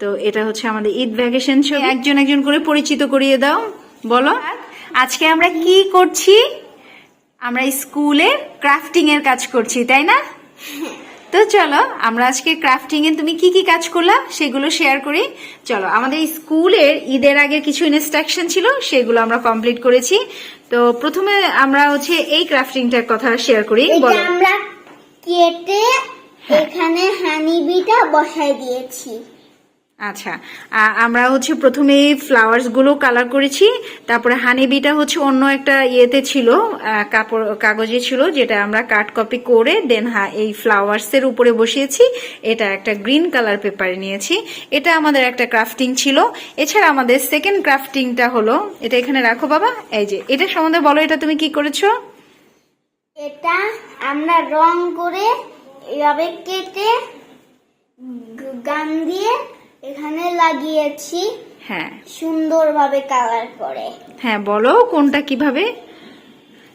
তো এটা হচ্ছে আমাদের ঈদ ভ্যাকেশন ছবি। একজন একজন করে পরিচিত করিয়ে দাও। বলো। আজকে আমরা কি করছি? আমরা স্কুলে ক্রাফটিং এর কাজ করছি তাই না? তো চলো আমরা আজকে ক্রাফটিং এ তুমি কি কি কাজ করলা সেগুলো শেয়ার করি। চলো আমাদের স্কুলের ঈদের আগে কিছু ইনস্ট্রাকশন ছিল সেগুলো আমরা কমপ্লিট করেছি। তো প্রথমে আমরা হচ্ছে এই ক্রাফটিংটার কথা শেয়ার করি বলো। আমরা কেটে হ্যাঁ। এখানে হানিবিটা বসাই দিয়েছি। আচ্ছা আমরা হচ্ছে প্রথমে ফ্লাওয়ার্সগুলো কালার করেছি, তারপরে হানিবিটা হচ্ছে অন্য একটা ইয়েতে ছিল কাপড়, কাগজে ছিল, যেটা আমরা কাট কপি করে দেন হা, এই ফ্লাওয়ার্স এর উপরে বসিয়েছি, এটা একটা গ্রিন কালার পেপারে নিয়েছি, এটা আমাদের একটা ক্রাফটিং ছিল, এছাড়া আমাদের সেকেন্ড ক্রাফটিংটা হলো, এটা এখানে রাখো বাবা, এই যে, এটা সম্বন্ধে বলো, এটা তুমি কি করেছ? এটা আমরা রং করে এভাবে কেটে, গ- গাম দিয়ে এখানে লাগিয়েছি হ্যাঁ। সুন্দরভাবে কালার করে। হ্যাঁ বলো কোনটা কীভাবে?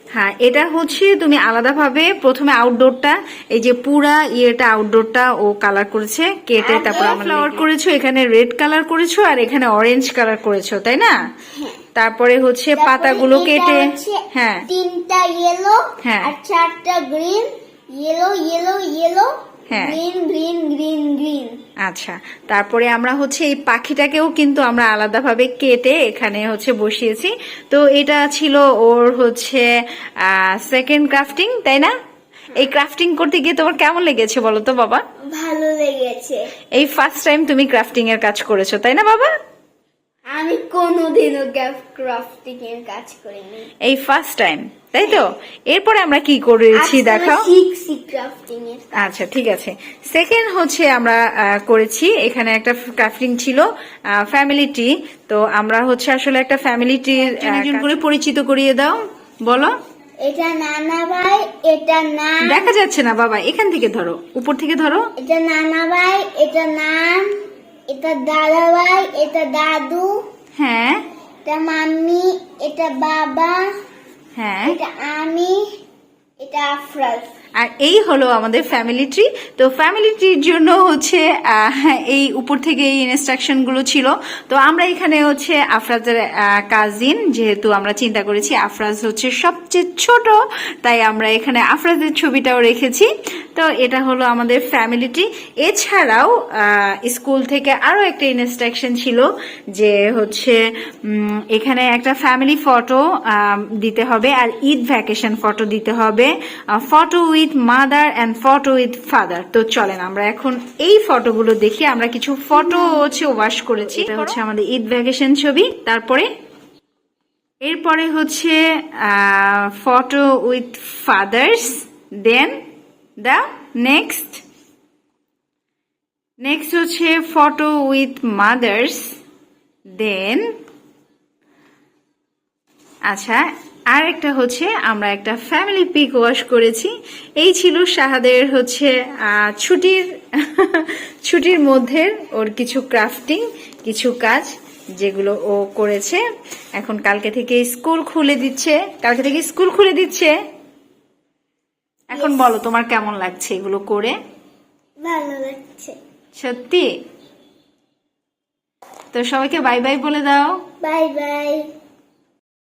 হ্যাঁ এটা হচ্ছে তুমি আলাদাভাবে প্রথমে আউটডোরটা এই যে পুরা ইয়েটা আউটডোরটা ও কালার করেছে কেটে তারপর ফ্লাওয়ার করেছ এখানে রেড কালার করেছ আর এখানে অরেঞ্জ কালার করেছ তাই না? তারপরে হচ্ছে পাতাগুলো কেটে হ্যাঁ। তিনটা ইয়েলো হ্যাঁ। আর চারটা গ্রিন ইয়েলো ইয়েলো ইয়েলো হ্যাঁ। গ্রিন গ্রিন গ্রিন গ্রিন আচ্ছা তারপরে আমরা হচ্ছে এই পাখিটাকেও কিন্তু আমরা আলাদাভাবে কেটে এখানে হচ্ছে বসিয়েছি। তো এটা ছিল ওর হচ্ছে সেকেন্ড ক্রাফটিং তাই না? এই ক্রাফটিং করতে গিয়ে তোমার কেমন লেগেছে বলো তো বাবা? ভালো লেগেছে। এই ফার্স্ট টাইম তুমি ক্রাফটিং এর কাজ করেছ তাই না বাবা? কোনোদিনও ক্রাফটিং এর কাজ করিনি। এই ফার্স্ট টাইম তাই তো? এরপরে আমরা কি করেছি আজকে দেখাও। ক্রাফটিং এর আচ্ছা ঠিক আছে। সেকেন্ড হচ্ছে আমরা করেছি এখানে একটা ক্রাফটিং ছিল ফ্যামিলি টি তো আমরা হচ্ছে আসলে একটা ফ্যামিলি টির একজন করে পরিচিত করিয়ে দাও বলো। এটা নানা ভাই এটা না দেখা যাচ্ছে না বাবা এখান থেকে ধরো উপর থেকে ধরো। এটা নানা ভাই এটা নাম এটা দাদা ভাই এটা দাদু। হ্যাঁ। এটা মাম্মি এটা বাবা হ্যাঁ। এটা আমি এটা আফরাজ। আর এই হলো আমাদের ফ্যামিলি ট্রি তো ফ্যামিলি ট্রির জন্য হচ্ছে এই উপর থেকে এই ইনস্ট্রাকশনগুলো ছিল। তো আমরা এখানে হচ্ছে আফরাজের কাজিন যেহেতু আমরা চিন্তা করেছি আফরাজ হচ্ছে সবচেয়ে ছোট, তাই আমরা এখানে আফরাজের ছবিটাও রেখেছি। তো এটা হলো আমাদের ফ্যামিলি ট্রি এছাড়াও স্কুল থেকে আরও একটা ইনস্ট্রাকশন ছিল যে হচ্ছে এখানে একটা ফ্যামিলি ফটো দিতে হবে, আর ঈদ ভ্যাকেশন ফটো দিতে হবে। Photo with mother and photo with father তো চলেন, আমরা এখন এই ফটোগুলো দেখি আমরা কিছু ফটো হচ্ছে ওয়াশ করেছি। এটা হচ্ছে আমাদের ঈদ ভ্যাকেশন ছবি। তারপরে, এরপরে হচ্ছে photo with fathers then the next next হচ্ছে ফটো উইথ মাদার্স দেন আচ্ছা আর একটা হচ্ছে আমরা একটা ফ্যামিলি পিক ওয়াশ করেছি। এই ছিল শাহাদের হচ্ছে ছুটির ছুটির মধ্যে ওর কিছু ক্রাফটিং কিছু কাজ যেগুলো ও করেছে। এখন কালকে থেকে স্কুল খুলে দিচ্ছে। কালকে থেকে স্কুল খুলে দিচ্ছে? এখন বলো তোমার কেমন লাগছে এগুলো করে? ভালো লাগছে। সত্যি? তো সবাইকে বাই বাই বলে দাও। Bye bye